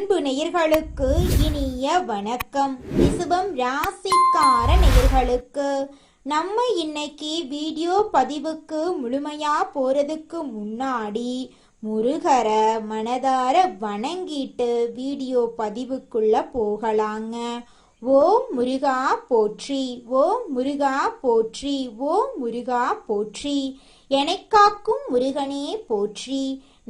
அன்பு நேயர்களுக்கு இனிய வணக்கம். ரிசுபம் ராசிக்கார நேயர்களுக்கு நம்ம இன்னைக்கு வீடியோ பதிவுக்கு முழுமையா போறதுக்கு முன்னாடி முருகரை மனதார வணங்கிட்டு வீடியோ பதிவுக்குள்ள போகலாங்க. ஓம் முருகா போற்றி ஓம் முருகா போற்றி ஓம் முருகா போற்றி எனக்காக்கும் முருகனே போற்றி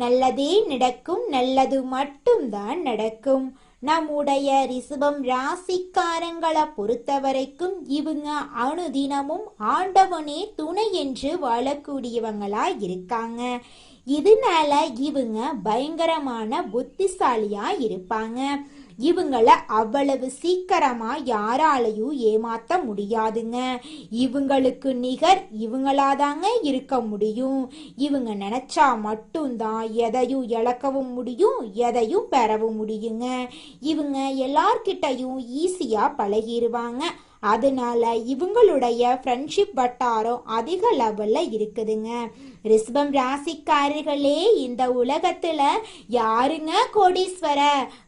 நல்லதே நடக்கும் நல்லது மட்டும்தான் நடக்கும். நம்முடைய ரிசபம் ராசிக்காரங்களை பொறுத்த வரைக்கும் இவங்க அணுதினமும் ஆண்டவனே துணை என்று வாழக்கூடியவங்களா இருக்காங்க. இதனால இவங்க பயங்கரமான புத்திசாலியா இருப்பாங்க. இவங்களை அவ்வளவு சீக்கிரமா யாராலையும் ஏமாத்த முடியாதுங்க. இவங்களுக்கு நிகர் இவங்களாதாங்க இருக்க முடியும். இவங்க நினைச்சா மட்டும்தான் எதையும் இழக்கவும் முடியும் எதையும் பெறவும் முடியுங்க. இவங்க எல்லார்கிட்டையும் ஈஸியா பழகிடுவாங்க அதனால இவங்களுடைய ஃப்ரெண்ட்ஷிப் வட்டாரம் அதிக லெவலில் இருக்குதுங்க. ரிஷபம் ராசிக்காரர்களே இந்த உலகத்துல யாருங்க கோடீஸ்வர?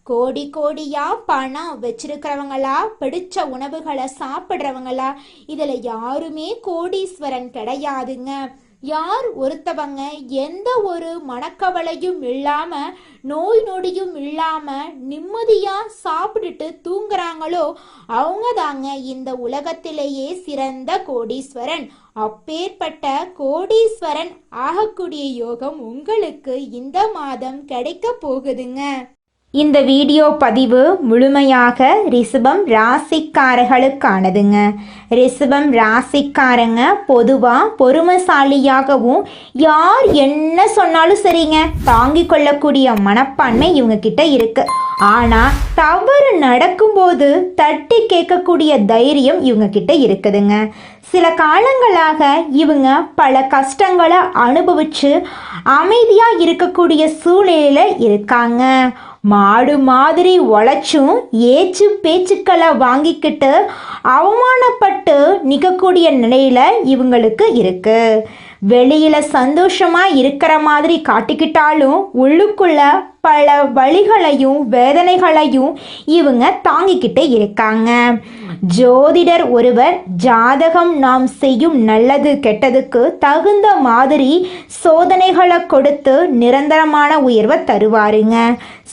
கோடி கோடியா பணம் வச்சிருக்கிறவங்களா? பிடிச்ச உணவுகளை சாப்பிட்றவங்களா? இதுல யாருமே கோடீஸ்வரன் கிடையாதுங்க. யார் ஒருத்தவங்க எந்த ஒரு மனக்கவலையும் இல்லாம நோய் நொடியும் இல்லாம நிம்மதியா சாப்பிட்டுட்டு தூங்குறாங்களோ அவங்க தாங்க இந்த உலகத்திலேயே சிறந்த கோடீஸ்வரன். அப்பேற்பட்ட கோடீஸ்வரன் ஆகக்கூடிய யோகம் உங்களுக்கு இந்த மாதம் கிடைக்க போகுதுங்க. இந்த வீடியோ பதிவு முழுமையாக ரிஷபம் ராசிக்காரர்களுக்கானதுங்க. ரிஷபம் ராசிக்காரங்க பொதுவாக பொறுமைசாலியாகவும் யார் என்ன சொன்னாலும் சரிங்க தாங்கிக் கொள்ளக்கூடிய மனப்பான்மை இவங்க கிட்ட இருக்கு. ஆனால் தவறு நடக்கும்போது தட்டி கேட்கக்கூடிய தைரியம் இவங்க கிட்ட இருக்குதுங்க. சில காலங்களாக இவங்க பல கஷ்டங்களை அனுபவிச்சு அமைதியாக இருக்கக்கூடிய சூழ்நிலையில் இருக்காங்க. மாடு மாதிரி உழைச்சும் ஏச்சு பேச்சுக்களை வாங்கிக்கிட்டு அவமானப்பட்டு நிற்கக்கூடிய நிலையில் இவங்களுக்கு இருக்கு. வெளியில் சந்தோஷமாக இருக்கிற மாதிரி காட்டிக்கிட்டாலும் உள்ளுக்குள்ள பல வழிகளையும் வேதனைகளையும் இவங்க தாங்கிக்கிட்டே இருக்காங்க. ஜோதிடர் ஒருவர் ஜாதகம் நாம் செய்யும் நல்லது கெட்டதுக்கு தகுந்த மாதிரி சோதனைகளை கொடுத்து நிரந்தரமான உயர்வை தருவாருங்க.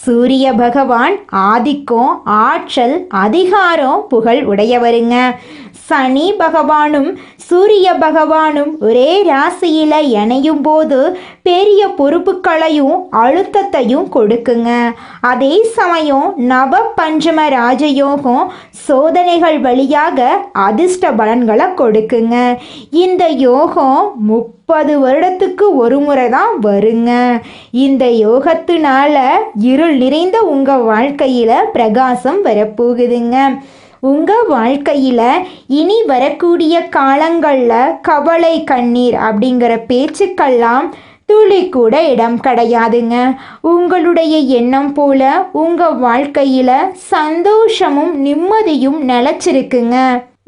சூரிய பகவான் ஆதிக்கம் ஆற்றல் அதிகாரம் புகழ் உடையவருங்க. சனி பகவானும் சூரிய பகவானும் ஒரே ராசியில் இணையும் போது பெரிய பொறுப்புகளையும் அழுத்தத்தையும் கொடுக்குங்க. அதே சமயம் நவ பஞ்சம ராஜயோகம் சோதனைகள் வழியாக அதிர்ஷ்ட பலன்களை கொடுக்குங்க. இந்த யோகம் முப்பது வருடத்துக்கு ஒரு முறை தான் வருங்க. இந்த யோகத்தினால இருள் நிறைந்த உங்கள் வாழ்க்கையில் பிரகாசம் வரப்போகுதுங்க. உங்கள் வாழ்க்கையில் இனி வரக்கூடிய காலங்களில் கவலை கண்ணீர் அப்படிங்கிற பேச்சுக்கெல்லாம் துளி கூட இடம் கிடையாதுங்க. உங்களுடைய எண்ணம் போல உங்கள் வாழ்க்கையில் சந்தோஷமும் நிம்மதியும் நிலச்சிருக்குங்க.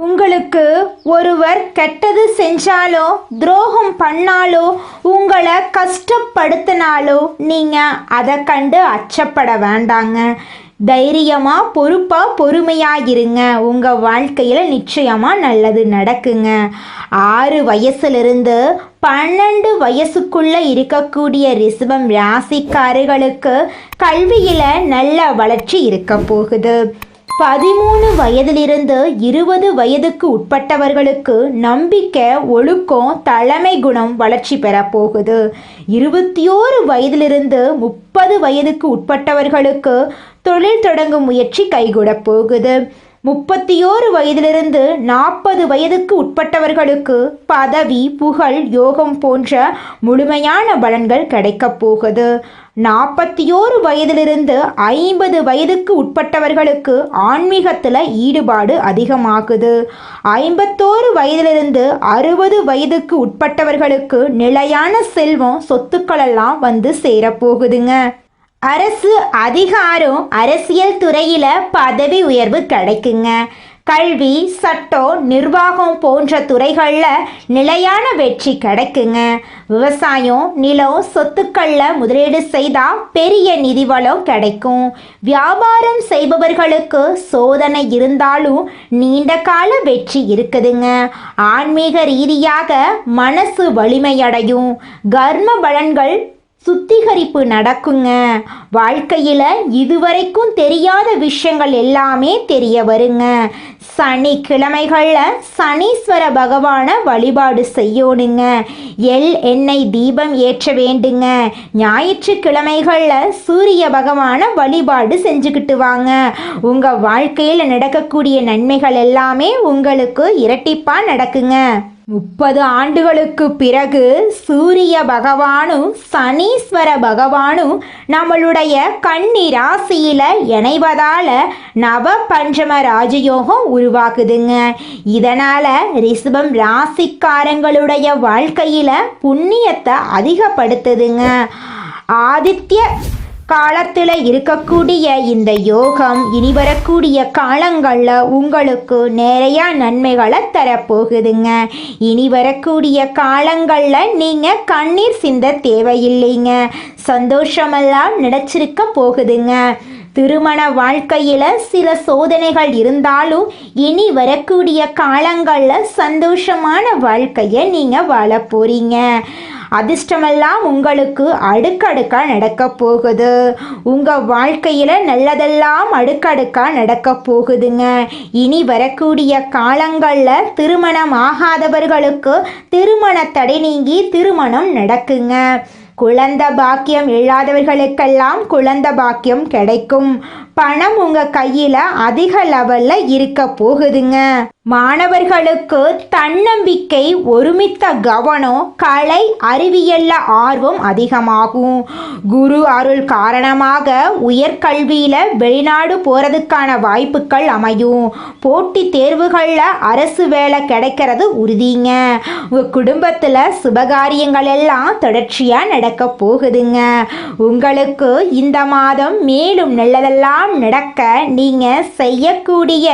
உங்களுக்கு ஒருவர் கெட்டது செஞ்சாலோ துரோகம் பண்ணாலோ உங்களை கஷ்டப்படுத்தினாலோ நீங்கள் அதை கண்டு அச்சப்பட வேண்டாங்க. தைரியமாக பொறுப்பாக பொறுமையாக இருங்க உங்கள் வாழ்க்கையில் நிச்சயமாக நல்லது நடக்குங்க. ஆறு வயசுலேருந்து பன்னெண்டு வயசுக்குள்ளே இருக்கக்கூடிய ரிசபம் ராசிக்காரர்களுக்கு கல்வியில் நல்ல வளர்ச்சி இருக்க போகுது. பதிமூணு வயதிலிருந்து இருபது வயதுக்கு உட்பட்டவர்களுக்கு நம்பிக்கை ஒழுக்கம் தலைமை குணம் வளர்ச்சி பெறப்போகுது இருபத்தி ஓரு வயதிலிருந்து முப்பது வயதுக்கு உட்பட்டவர்களுக்கு தொழில் தொடங்கும் முயற்சி கைகூடப் போகுது. முப்பத்தி ஓரு வயதிலிருந்து நாற்பது வயதுக்கு உட்பட்டவர்களுக்கு பதவி புகழ் யோகம் போன்ற முழுமையான பலன்கள் கிடைக்கப் போகுது. நாற்பத்தி ஓரு வயதிலிருந்து ஐம்பது வயதுக்கு உட்பட்டவர்களுக்கு ஆன்மீகத்தில் ஈடுபாடு அதிகமாகுது. ஐம்பத்தோரு வயதிலிருந்து அறுபது வயதுக்கு உட்பட்டவர்களுக்கு நிலையான செல்வம் சொத்துக்களெல்லாம் வந்து சேரப்போகுதுங்க அரசு அதிகாரம் அரசியல் துறையில் பதவி உயர்வு கிடைக்குங்க. கல்வி சட்டம் நிர்வாகம் போன்ற துறைகளில் நிலையான வெற்றி கிடைக்குங்க. விவசாயம் நிலம் சொத்துக்களில் முதலீடு செய்தால் பெரிய நிதி வளம் கிடைக்கும். வியாபாரம் செய்பவர்களுக்கு சோதனை இருந்தாலும் நீண்ட கால வெற்றி இருக்குதுங்க. ஆன்மீக ரீதியாக மனசு வலிமையடையும். கர்ம பலன்கள் சுத்திகரிப்பு நடக்குங்க. வாழ்க்கையில் இதுவரைக்கும் தெரியாத விஷயங்கள் எல்லாமே தெரிய வருங்க. சனிக்கிழமைகளில் சனீஸ்வர பகவானை வழிபாடு செய்யணுங்க. எள் எண்ணெய் தீபம் ஏற்ற வேண்டுங்க. ஞாயிற்றுக்கிழமைகளில் சூரிய பகவானை வழிபாடு செஞ்சுக்கிட்டு வாங்க. உங்கள் வாழ்க்கையில் நடக்கக்கூடிய நன்மைகள் எல்லாமே உங்களுக்கு இரட்டிப்பாக நடக்குங்க. முப்பது ஆண்டுகளுக்கு பிறகு சூரிய பகவானும் சனீஸ்வர பகவானும் நம்மளுடைய கன்னி ராசியில இணைவதால நவ பஞ்சம ராஜயோகம் உருவாக்குதுங்க இதனால ரிஷபம் ராசிக்காரங்களுடைய வாழ்க்கையில புண்ணியத்தை அதிகப்படுத்துதுங்க. ஆதித்ய காலத்தில் இருக்கக்கூடிய இந்த யோகம் இனி வரக்கூடிய காலங்களில் உங்களுக்கு நிறைய நன்மைகளை தரப்போகுதுங்க. இனி வரக்கூடிய காலங்களில் நீங்கள் கண்ணீர் சிந்த தேவையில்லைங்க. சந்தோஷமெல்லாம் நினச்சிருக்க போகுதுங்க. திருமண வாழ்க்கையில் சில சோதனைகள் இருந்தாலும் இனி வரக்கூடிய காலங்களில் சந்தோஷமான வாழ்க்கையை நீங்கள் வாழ போகிறீங்க அதிர்ஷ்டமெல்லாம் உங்களுக்கு அடுக்கடுக்காக நடக்க போகுது. உங்கள் வாழ்க்கையில் நல்லதெல்லாம் அடுக்கடுக்காக நடக்க போகுதுங்க. இனி வரக்கூடிய காலங்களில் திருமணம் ஆகாதவர்களுக்கு திருமண தடை நீங்கி திருமணம் நடக்குங்க. குழந்த பாக்கியம் இல்லாதவர்களுக்கெல்லாம் குழந்த பாக்கியம் கிடைக்கும். பணம் உங்கள் கையில் அதிக லெவலில் இருக்க போகுதுங்க. மாணவர்களுக்கு தன்னம்பிக்கை ஒருமித்த கவனம் கலை அறிவியல்ல ஆர்வம் அதிகமாகும். குரு அருள் காரணமாக உயர்கல்வியில் வெளிநாடு போகிறதுக்கான வாய்ப்புகள் அமையும். போட்டி தேர்வுகளில் அரசு வேலை கிடைக்கிறது உறுதிங்க. உங்கள் குடும்பத்தில் சுபகாரியங்கள் எல்லாம் தொடர்ச்சியாக நடக்க போகுதுங்க. உங்களுக்கு இந்த மாதம் மேலும் நல்லதெல்லாம் நடக்க நீங்கள் செய்யக்கூடிய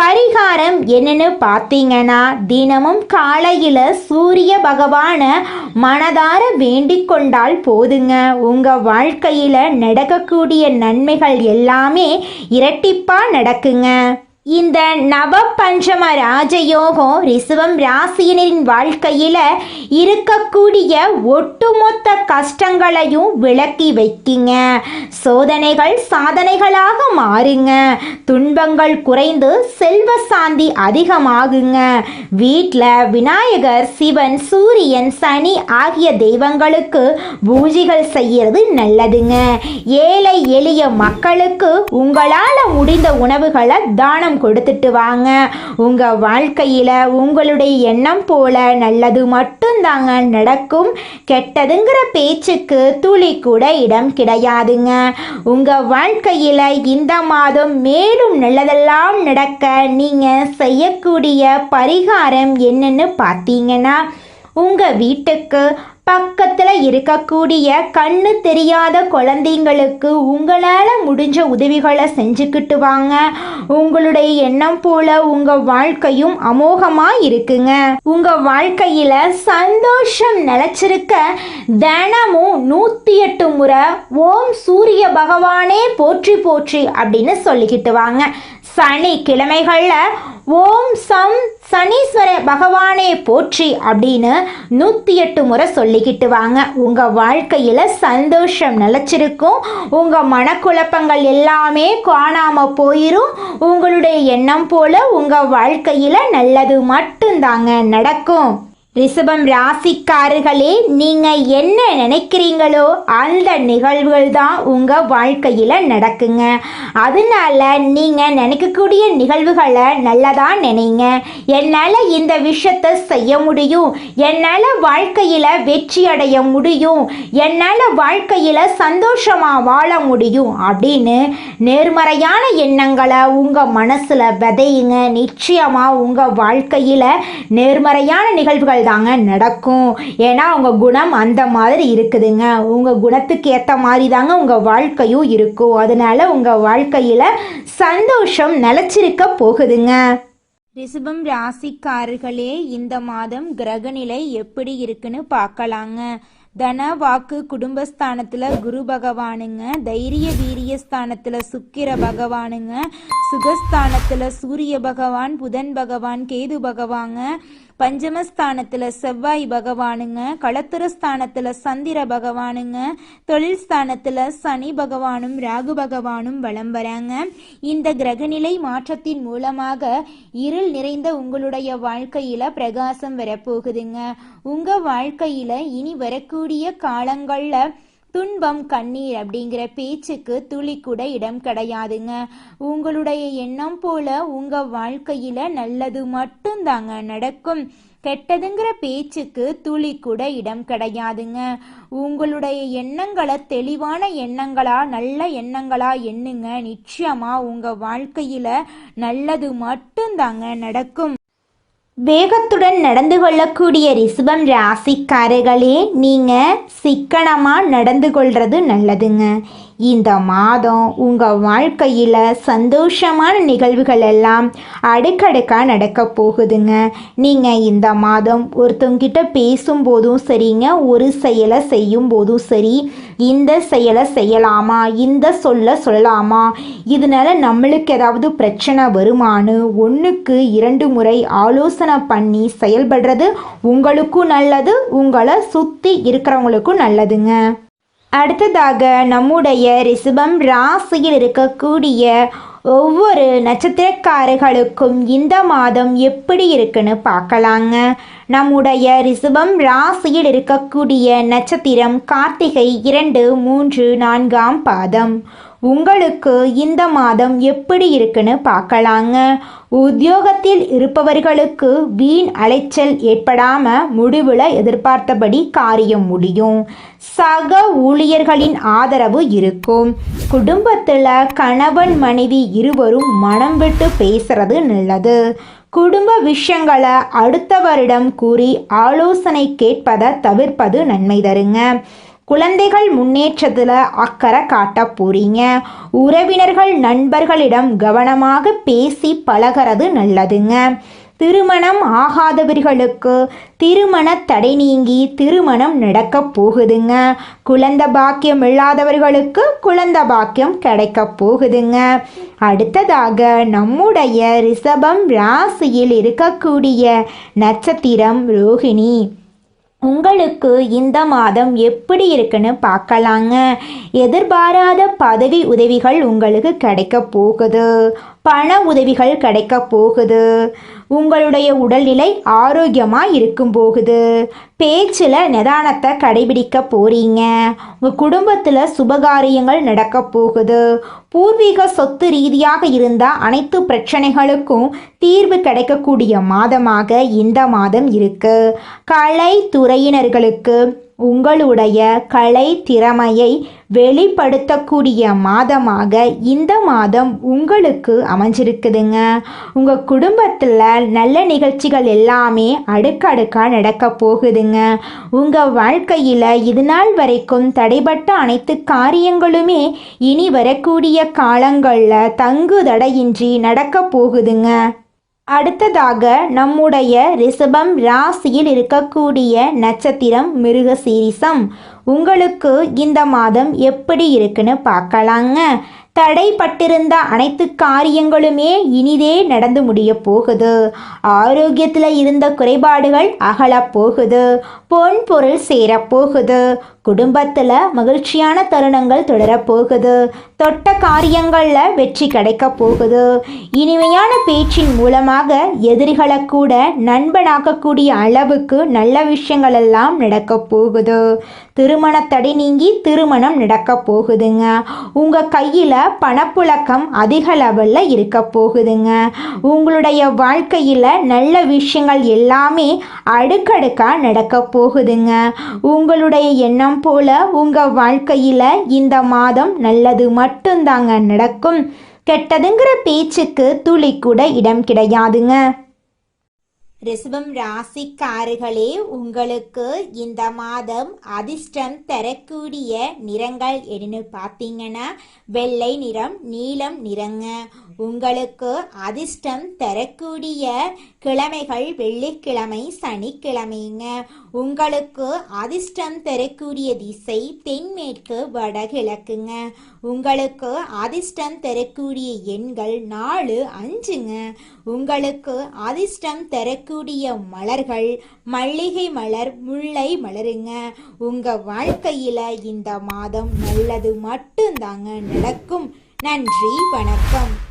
பரிகாரம் என்னன்னு பார்த்தீங்கன்னா தினமும் காலையில் சூரிய பகவானை மனதார வேண்டிக் கொண்டால் போதுங்க. உங்கள் வாழ்க்கையில் நடக்கக்கூடிய நன்மைகள் எல்லாமே இரட்டிப்பாக நடக்குங்க. இந்த நவபஞ்சம ராஜயோகம் ரிசவம் ராசியினரின் வாழ்க்கையில் இருக்கக்கூடிய ஒட்டுமொத்த கஷ்டங்களையும் விளக்கி வைக்கிங்க. சோதனைகள் சாதனைகளாக மாறுங்க. துன்பங்கள் குறைந்து செல்வ சாந்தி அதிகமாகுங்க. வீட்டில் விநாயகர் சிவன் சூரியன் சனி ஆகிய தெய்வங்களுக்கு பூஜைகள் செய்யறது நல்லதுங்க. ஏழை எளிய மக்களுக்கு உங்களால் முடிந்த உணவுகளை தானம் கொடுத்துட்டு வாங்க. உங்கள் வாழ்க்கையில் உங்களுடைய எண்ணம் போல நல்லது மட்டும்தாங்க நடக்கும். கெட்டதுங்கிற பேச்சுக்கு துளி கூட இடம் கிடையாதுங்க. உங்கள் வாழ்க்கையில் இந்த மாதம் மேலும் நல்லதெல்லாம் நடக்க நீங்கள் செய்யக்கூடிய பரிகாரம் என்னன்னு பார்த்தீங்கன்னா உங்கள் வீட்டுக்கு பக்கத்தில் இருக்கக்கூடிய கண்ணு தெரியாத குழந்தைங்களுக்கு உங்களால் முடிஞ்ச உதவிகளை செஞ்சுக்கிட்டு வாங்க. உங்களுடைய எண்ணம் போல உங்கள் வாழ்க்கையும் அமோகமாக இருக்குங்க. உங்கள் வாழ்க்கையில் சந்தோஷம் நிலச்சிருக்க தினமும் நூற்றி எட்டு முறை ஓம் சூரிய பகவானே போற்றி போற்றி அப்படின்னு சொல்லிக்கிட்டு வாங்க. சனிக்கிழமைகளில் ஓம் சம் சனீஸ்வர பகவானே போற்றி அப்படின்னு நூற்றி எட்டு முறை சொல்லிக்கிட்டு வாங்க. உங்கள் வாழ்க்கையில் சந்தோஷம் நிலச்சிருக்கும். உங்கள் மனக்குழப்பங்கள் எல்லாமே காணாமல் போயிடும் உங்களுடைய எண்ணம் போல் உங்கள் வாழ்க்கையில் நல்லது மட்டும்தாங்க நடக்கும். ரிஷபம் ராசிக்காரர்களே நீங்கள் என்ன நினைக்கிறீங்களோ அந்த நிகழ்வுகள் தான் உங்கள் வாழ்க்கையில் நடக்குங்க. அதனால நீங்கள் நினைக்கக்கூடிய நிகழ்வுகளை நல்லதாக நினைங்க. என்னால் இந்த விஷயத்த செய்ய முடியும். என்னால் வாழ்க்கையில் வெற்றி அடைய முடியும். என்னால் வாழ்க்கையில் சந்தோஷமாக வாழ முடியும் அப்படின்னு நேர்மறையான எண்ணங்களை உங்கள் மனசில் விதையுங்க. நிச்சயமாக உங்கள் வாழ்க்கையில் நேர்மறையான நிகழ்வுகள் தாங்க நடக்கும். ஏன்னா உங்கள் குணம் அந்த மாதிரி இருக்குதுங்க. உங்கள் குணத்துக்கு ஏற்ற மாதிரி தாங்க உங்கள் வாழ்க்கையும் இருக்கும். அதனால உங்கள் வாழ்க்கையில் சந்தோஷம் நிலச்சிருக்க போகுதுங்க. ரிஷபம் ராசிக்காரர்களே இந்த மாதம் கிரகநிலை எப்படி இருக்குன்னு பார்க்கலாங்க. தன வாக்கு குடும்பஸ்தானத்தில் குரு பகவானுங்க தைரிய வீரிய ஸ்தானத்தில் சுக்கிர பகவானுங்க சுகஸ்தானத்துல சூரிய பகவான் புதன் பகவான் கேது பகவாங்க பஞ்சமஸ்தானத்துல செவ்வாய் பகவானுங்க களத்திரஸ்தானத்துல சந்திர பகவானுங்க தொழில் ஸ்தானத்துல சனி பகவானும் ராகு பகவானும் வலம் வராங்க. இந்த கிரகநிலை மாற்றத்தின் மூலமாக இருள் நிறைந்த உங்களுடைய வாழ்க்கையில பிரகாசம் வரப்போகுதுங்க. உங்க வாழ்க்கையில இனி வரக்கூடிய காலங்கள்ல துன்பம் கண்ணீர் அப்படிங்கிற பேச்சுக்கு துளி கூட இடம் கிடையாதுங்க. உங்களுடைய எண்ணம் போல உங்க வாழ்க்கையில நல்லது மட்டும்தாங்க நடக்கும். கெட்டதுங்கிற பேச்சுக்கு துளி கூட இடம் கிடையாதுங்க. உங்களுடைய எண்ணங்களை தெளிவான எண்ணங்களா நல்ல எண்ணங்களா எண்ணுங்க. நிச்சயமா உங்க வாழ்க்கையில நல்லது மட்டும்தாங்க நடக்கும். வேகத்துடன் நடந்து கொள்ளக்கூடிய ரிசபம் ராசிக்காரர்களே நீங்கள் சிக்கனமாக நடந்து கொள்வது நல்லதுங்க. இந்த மாதம் உங்கள் வாழ்க்கையில் சந்தோஷமான நிகழ்வுகள் எல்லாம் அடுக்கடுக்காக நடக்க போகுதுங்க. நீங்கள் இந்த மாதம் ஒருத்தவங்கிட்ட பேசும்போதும் சரிங்க ஒரு செயலை செய்யும் போதும் சரி. இந்த செயலை செய்யலாமா? இந்த சொல்ல சொல்லலாமா? இதனால நம்மளுக்கு ஏதாவது பிரச்சனை வருமானு ஒன்றுக்கு இரண்டு முறை ஆலோசனை பண்ணி செயல்படுறது உங்களுக்கும் நல்லது உங்களை சுற்றி இருக்கிறவங்களுக்கும் நல்லதுங்க. அடுத்ததாக நம்முடைய ரிஷபம் ராசியில் இருக்கக்கூடிய ஒவ்வொரு நட்சத்திரக்காரர்களுக்கும் இந்த மாதம் எப்படி இருக்குன்னு பார்க்கலாங்க. நம்முடைய ரிஷபம் ராசியில் இருக்கக்கூடிய நட்சத்திரம் கார்த்திகை இரண்டு மூன்று நான்காம் பாதம். உங்களுக்கு இந்த மாதம் எப்படி இருக்குன்னு பார்க்கலாங்க. உத்தியோகத்தில் இருப்பவர்களுக்கு வீண் அலைச்சல் ஏற்படாம முடிவில் எதிர்பார்த்தபடி காரியம் முடியும். சக ஊழியர்களின் ஆதரவு இருக்கும். குடும்பத்தில் கணவன் மனைவி இருவரும் மனம் விட்டு பேசுறது நல்லது. குடும்ப விஷயங்களை அடுத்தவரிடம் கூறி ஆலோசனை கேட்பதை தவிர்ப்பது நன்மை தருங்க. குழந்தைகள் முன்னேற்றத்தில் அக்கறை காட்ட போறீங்க. உறவினர்கள் நண்பர்களிடம் கவனமாக பேசி பழகிறது நல்லதுங்க. திருமணம் ஆகாதவர்களுக்கு திருமண தடை நீங்கி திருமணம் நடக்க போகுதுங்க. குழந்த பாக்கியம் இல்லாதவர்களுக்கு குழந்த பாக்கியம் கிடைக்க போகுதுங்க. அடுத்ததாக நம்முடைய ரிஷபம் ராசியில் இருக்கக்கூடிய நட்சத்திரம் ரோஹிணி உங்களுக்கு இந்த மாதம் எப்படி இருக்குன்னு பார்க்கலாங்க. எதிர்பாராத பதவி உதவிகள் உங்களுக்கு கிடைக்க போகுது. பண உதவிகள் கிடைக்க போகுது. உங்களுடைய உடல்நிலை ஆரோக்கியமாக இருக்கும் போகுது பேச்சில் நிதானத்தை கடைபிடிக்க போகிறீங்க உங்கள் குடும்பத்தில் சுபகாரியங்கள் நடக்க போகுது. பூர்வீக சொத்து ரீதியாக இருந்த அனைத்து பிரச்சனைகளுக்கும் தீர்வு கிடைக்கக்கூடிய மாதமாக இந்த மாதம் இருக்கு. கலைத்துறையினர்களுக்கு உங்களுடைய கலை திறமையை வெளிப்படுத்தக்கூடிய மாதமாக இந்த மாதம் உங்களுக்கு அமைஞ்சிருக்குதுங்க. உங்கள் குடும்பத்தில் நல்ல நிகழ்ச்சிகள் எல்லாமே அடுக்கடுக்காக நடக்க போகுதுங்க. உங்கள் வாழ்க்கையில் இது நாள் வரைக்கும் தடைபட்ட அனைத்து காரியங்களுமே இனி வரக்கூடிய காலங்களில் தங்கு தடையின்றி நடக்க போகுதுங்க. அடுத்ததாக நம்முடைய ரிஷபம் ராசியில் இருக்கக்கூடிய நட்சத்திரம் மிருகசீரிசம். உங்களுக்கு இந்த மாதம் எப்படி இருக்குன்னு பார்க்கலாங்க. தடைப்பட்டிருந்த அனைத்து காரியங்களுமே இனிதே நடந்து முடிய போகுது. ஆரோக்கியத்தில் இருந்த குறைபாடுகள் அகலப் போகுது. பொன் பொருள் சேரப்போகுது குடும்பத்தில் மகிழ்ச்சியான தருணங்கள் தொடரப்போகுது. தொட்ட காரியங்களில் வெற்றி கிடைக்க போகுது. இனிமையான பேச்சின் மூலமாக எதிரிகளை கூட நண்பனாக்கக்கூடிய அளவுக்கு நல்ல விஷயங்கள் எல்லாம் நடக்க போகுது. திருமண தடை நீங்கி திருமணம் நடக்க போகுதுங்க. உங்கள் கையில் பணப்புழக்கம் அதிக லெவலில் இருக்க போகுதுங்க. உங்களுடைய வாழ்க்கையில் நல்ல விஷயங்கள் எல்லாமே அடுக்கடுக்காக நடக்க போகுதுங்க. உங்களுடைய எண்ணம் போல உங்கள் வாழ்க்கையில் இந்த மாதம் நல்லது மட்டும்தாங்க நடக்கும். கெட்டதுங்கிற பேச்சுக்கு துளி கூட இடம் கிடையாதுங்க. ரிசபம் ராசிக்காரர்களே உங்களுக்கு இந்த மாதம் அதிர்ஷ்டம் தரக்கூடிய நிறங்கள் என்னன்னு பார்த்தீங்கன்னா வெள்ளை நிறம் நீலம் நிறங்க. உங்களுக்கு அதிர்ஷ்டம் தரக்கூடிய கிழமைகள் வெள்ளிக்கிழமை சனிக்கிழமைங்க. உங்களுக்கு அதிர்ஷ்டம் தரக்கூடிய திசை தென்மேற்கு வடகிழக்குங்க. உங்களுக்கு அதிர்ஷ்டம் தரக்கூடிய எண்கள் நாலு அஞ்சுங்க. உங்களுக்கு அதிர்ஷ்டம் தரக்கூடிய மலர்கள் மல்லிகை மலர் முல்லை மலருங்க. உங்க வாழ்க்கையில இந்த மாதம் நல்லது மட்டும்தாங்க நடக்கும். நன்றி வணக்கம்.